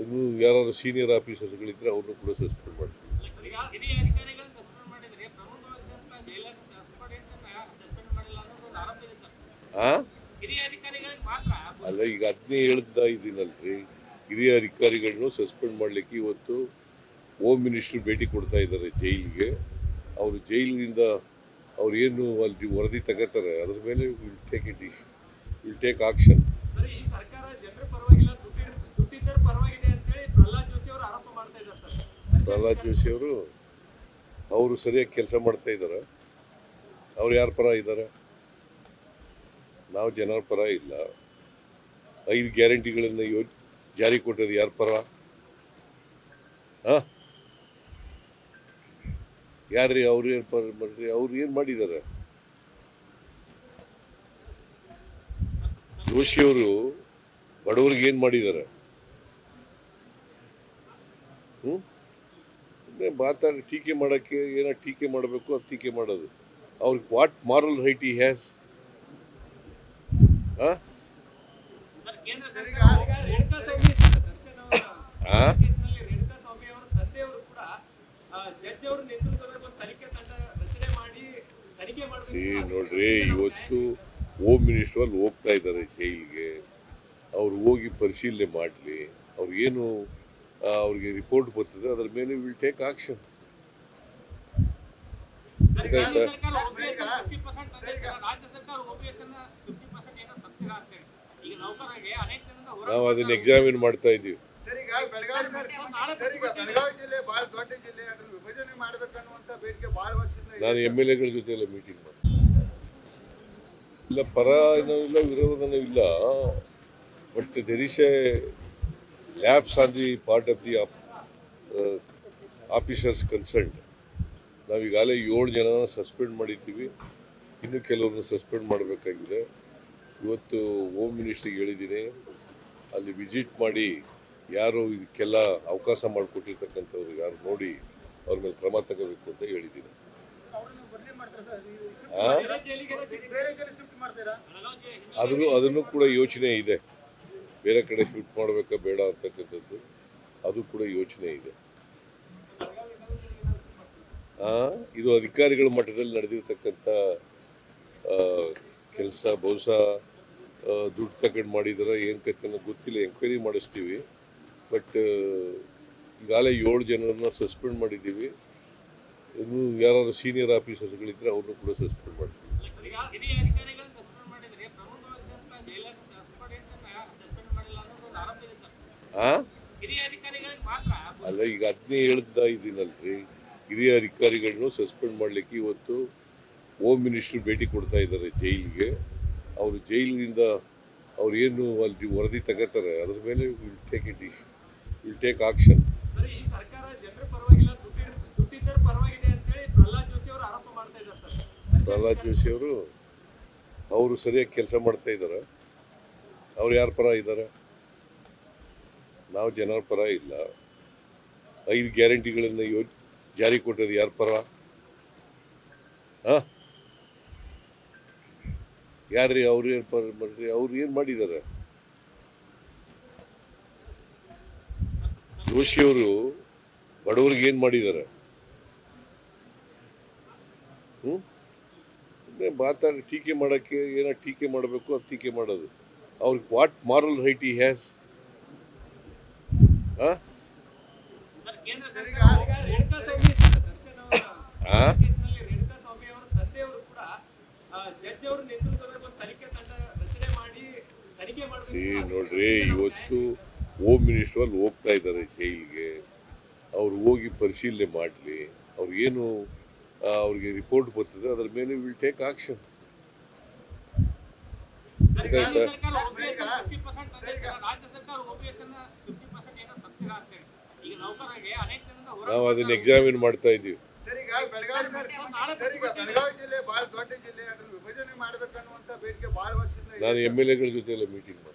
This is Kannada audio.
ಇನ್ನು ಯಾರು ಸೀನಿಯರ್ ಆಫೀಸರ್ಸ್ಗಳಿದ್ರೆ ಅವ್ರನ್ನೂ ಕೂಡ ಸಸ್ಪೆಂಡ್ ಮಾಡ್ತೀವಿ. ಅಲ್ಲ ಈಗ ಅದನ್ನೇ ಹೇಳ್ತಾ ಇದ್ದೀನಲ್ರಿ. ಹಿರಿಯ ಅಧಿಕಾರಿಗಳನ್ನು ಸಸ್ಪೆಂಡ್ ಮಾಡಲಿಕ್ಕೆ ಇವತ್ತು ಹೋಮ್ ಮಿನಿಸ್ಟ್ರು ಭೇಟಿ ಕೊಡ್ತಾ ಇದ್ದಾರೆ ಜೈಲಿಗೆ. ಅವರು ಜೈಲಿನಿಂದ ಅವ್ರು ಏನು ಅಲ್ಲಿ ವರದಿ ತಗೋತಾರೆ ಅದ್ರ ಮೇಲೆ will take it will take action Pralhad Joshi ಅವರು ಅವರು ಸರಿಯಾಗಿ ಕೆಲಸ ಮಾಡ್ತಾ ಇದ್ದಾರೆ. ಅವ್ರು ಯಾರ ಪರ ಇದ್ದಾರೆ? ನಾವು ಜನರ ಪರ ಇಲ್ಲ. ಐದು ಗ್ಯಾರಂಟಿಗಳನ್ನು ಯೋ, ಜಾರಿ ಕೊಟ್ಟದ್ದು ಯಾರ ಪರ? ಹಾಂ? ಯಾರ್ರಿ ಅವ್ರು ಏನು ಪರ ಮಾಡ್ರಿ ಅವ್ರು ಏನು ಮಾಡಿದ್ದಾರೆ? ಜೋಶಿಯವರು ಬಡವ್ರಿಗೆ ಏನು ಮಾಡಿದ್ದಾರೆ? ಹ್ಞೂ ಮಾತಾಡಿ ಟೀಕೆ ಮಾಡೋಕ್ಕೆ ಏನೋ ಟೀಕೆ ಮಾಡಬೇಕು ಅದು ಟೀಕೆ ಮಾಡೋದು. ಅವ್ರಿಗೆ ವಾಟ್ ಮಾರಲ್ ರೈಟ್ ಈ ಹ್ಯಾಸ್ ನೋಡ್ರಿ ಇವತ್ತು ಹೋಮ್ ಮಿನಿಸ್ಟರ್ ಅಲ್ಲಿ ಹೋಗ್ತಾ ಇದ್ದಾರೆ ಜೈಲಿಗೆ. ಅವ್ರು ಹೋಗಿ ಪರಿಶೀಲನೆ ಮಾಡಲಿ. ಅವ್ರಿಗೇನು ಅವ್ರಿಗೆ ರಿಪೋರ್ಟ್ ಬರ್ತದೆ. ಅದರ ಮೇಲೆ ವಿಲ್ ಟೇಕ್ ಆಕ್ಷನ್ ರಾಜ್ಯ ಸರ್ಕಾರ OPS 50% ತಂದಿದೆ ರಾಜ್ಯ ಸರ್ಕಾರ OPS 50% ಏನೋ ಅಂತ ಹೇಳಿ. ಈಗ ನೌಕರರಿಗೆ ಅನೇಕ ದಿನದಿಂದ ಹೋರಾಟ ನಾವು ಅದನ್ನ ಎಕ್ಸಾಮಿನ್ ಮಾಡ್ತಾ ಇದೀವಿ ಸರ್ ಈಗ ಬೆಳಗಾವಿ ಸರ್ ನಾಳೆ ಈಗ ಬೆಳಗಾವಿ ಜಿಲ್ಲೆ ಬಹಳ ದೊಡ್ಡ ಜಿಲ್ಲೆ ಅದನ್ನ ವಿಭಜನೆ ಮಾಡ್ಬೇಕನ್ನುವಂತ ಬೇಡಿಕೆ ಬಹಳ ವರ್ಷದಿಂದ ಇದೆ. ನಾನು ಎಂ ಎಲ್ ಎಗಳ ಜೊತೆ ಎಲ್ಲ ಮೀಟಿಂಗ್ ಮಾಡಿ ಇಲ್ಲ ಪರ ಏನೂ ಇಲ್ಲ ವಿರೋಧನೂ ಇಲ್ಲ. But there is a lapse on the part of the officers consult ನಾವು ಈಗಾಗಲೇ ಏಳು ಜನನ ಸಸ್ಪೆಂಡ್ ಮಾಡಿದ್ದೀವಿ. ಇನ್ನು ಕೆಲವ್ರನ್ನ ಸಸ್ಪೆಂಡ್ ಮಾಡಬೇಕಾಗಿದೆ. ಇವತ್ತು ಹೋಮ್ ಮಿನಿಸ್ಟ್ರಿಗೆ ಹೇಳಿದ್ದೀನಿ. ಅಲ್ಲಿ ವಿಸಿಟ್ ಮಾಡಿ ಯಾರು ಇದಕ್ಕೆಲ್ಲ ಅವಕಾಶ ಮಾಡಿಕೊಟ್ಟಿರ್ತಕ್ಕಂಥವ್ರು ಯಾರು ನೋಡಿ ಅವ್ರ ಮೇಲೆ ಕ್ರಮ ತಗೋಬೇಕು ಅಂತ ಹೇಳಿದ್ದೀನಿ. ಅದನ್ನು ಅದನ್ನು ಕೂಡ ಯೋಚನೆ ಇದೆ. ಬೇರೆ ಕಡೆ ಶಿಫ್ಟ್ ಮಾಡಬೇಕಾ ಬೇಡ ಅಂತಕ್ಕಂಥದ್ದು, ಅದು ಕೂಡ ಯೋಚನೆ ಇದೆ. ಇದು ಅಧಿಕಾರಿಗಳ ಮಟ್ಟದಲ್ಲಿ ನಡೆದಿರ್ತಕ್ಕಂಥ ಕೆಲಸ, ಬಹುಶಃ ದುಡ್ಡು ತಗೊಂಡು ಮಾಡಿದಾರ, ಏನು ಕಥೆ ಗೊತ್ತಿಲ್ಲ ಎಂಕ್ವೈರಿ ಮಾಡಿಸ್ತೀವಿ. ಬಟ್ ಈಗಾಗಲೇ ಏಳು ಜನರನ್ನ ಸಸ್ಪೆಂಡ್ ಮಾಡಿದ್ದೀವಿ. ಇನ್ನು ಯಾರು ಸೀನಿಯರ್ ಆಫೀಸರ್ಸ್ಗಳಿದ್ರೆ ಅವ್ರನ್ನೂ ಕೂಡ ಸಸ್ಪೆಂಡ್ ಮಾಡ್ತೀವಿ ಈಗ ಹಿರಿಯ ಅಧಿಕಾರಿಗಳನ್ನ ಸಸ್ಪೆಂಡ್ ಮಾಡಿದ್ರೆ ಪ್ರಮುಖವಾದಂತ ಜೈಲರ್ ಸಸ್ಪೆಂಡ್ ಸಸ್ಪೆಂಡ್ ಮಾಡಿಲ್ಲ ಅನ್ನೋದು ಒಂದು ಆರೋಪ ಅಲ್ಲ ಈಗ ಅದನ್ನೇ ಹೇಳ್ತಾ ಇದ್ದೀನಲ್ರಿ ಹಿರಿಯ ಅಧಿಕಾರಿಗಳನ್ನು ಸಸ್ಪೆಂಡ್ ಮಾಡಲಿಕ್ಕೆ ಇವತ್ತು ಹೋಮ್ ಮಿನಿಸ್ಟ್ರು ಭೇಟಿ ಕೊಡ್ತಾ ಇದ್ದಾರೆ ಜೈಲಿಗೆ. ಅವರು ಜೈಲಿನಿಂದ ಅವ್ರು ಏನು ಅಲ್ಲಿ ವರದಿ ತಗೋತಾರೆ ಅದ್ರ ಮೇಲೆ will take it will take action Pralhad Joshi ಅವರು ಅವರು ಸರಿಯಾಗಿ ಕೆಲಸ ಮಾಡ್ತಾ ಇದ್ದಾರೆ. ಅವ್ರು ಯಾರ ಪರ ಇದ್ದಾರೆ? ನಾವು ಜನರ ಪರ ಇಲ್ಲ. ಐದು ಗ್ಯಾರಂಟಿಗಳನ್ನು ಯೋ, ಜಾರಿ ಕೊಟ್ಟದ್ದು ಯಾರ ಪರ? ಹಾಂ ಯಾರ್ರಿ ಅವ್ರು ಏನು ಪರ ಮಾಡ್ರಿ ಅವ್ರು ಏನು ಮಾಡಿದ್ದಾರೆ ಜೋಶಿಯವರು ಬಡವರಿಗೆ ಏನು ಮಾಡಿದ್ದಾರೆ ಹ್ಞೂ ಮಾತಾಡಿ ಟೀಕೆ ಮಾಡೋಕ್ಕೆ ಏನೋ ಟೀಕೆ ಮಾಡಬೇಕು, ಅದು ಟೀಕೆ ಮಾಡೋದು. ಅವ್ರಿಗೆ ವಾಟ್ ಮಾರಲ್ ರೈಟ್ ಈ ಹ್ಯಾಸ್ ನೋಡ್ರಿ ಇವತ್ತು ಹೋಮ್ ಮಿನಿಸ್ಟರ್ ಅಲ್ಲಿ ಹೋಗ್ತಾ ಇದ್ದಾರೆ ಜೈಲ್ಗೆ ಅವ್ರು ಹೋಗಿ ಪರಿಶೀಲನೆ ಮಾಡಲಿ ಅವ್ರಿಗೇನು ಅವ್ರಿಗೆ ರಿಪೋರ್ಟ್ ಬರ್ತದೆ ಅದ್ರ ಮೇಲೆ ವಿಲ್ ಟೇಕ್ ಆಕ್ಷನ್ ಗೊತ್ತಾಯ್ತಾ ನಾವು ಅದನ್ನ ಎಕ್ಸಾಮಿನ್ ಮಾಡ್ತಾ ಇದ್ದೀವಿ. ಸರ್ ಈಗ ಬೆಳಗಾವಿ ಸರ್ ಸರ್ ಈಗ ಬೆಳಗಾವಿ ಜಿಲ್ಲೆ ಬಹಳ ದೊಡ್ಡ ಜಿಲ್ಲೆ ಅದನ್ನ ವಿಭಜನೆ ಮಾಡ್ಬೇಕನ್ನುವಂತ ಬೇಡಿಕೆ ಬಹಳ ವರ್ಷದಿಂದ ಇದೆ. ನಾನು ಎಂ ಎಲ್ ಎಗಳ ಜೊತೆ ಎಲ್ಲ ಮೀಟಿಂಗ್ ಮಾಡಿ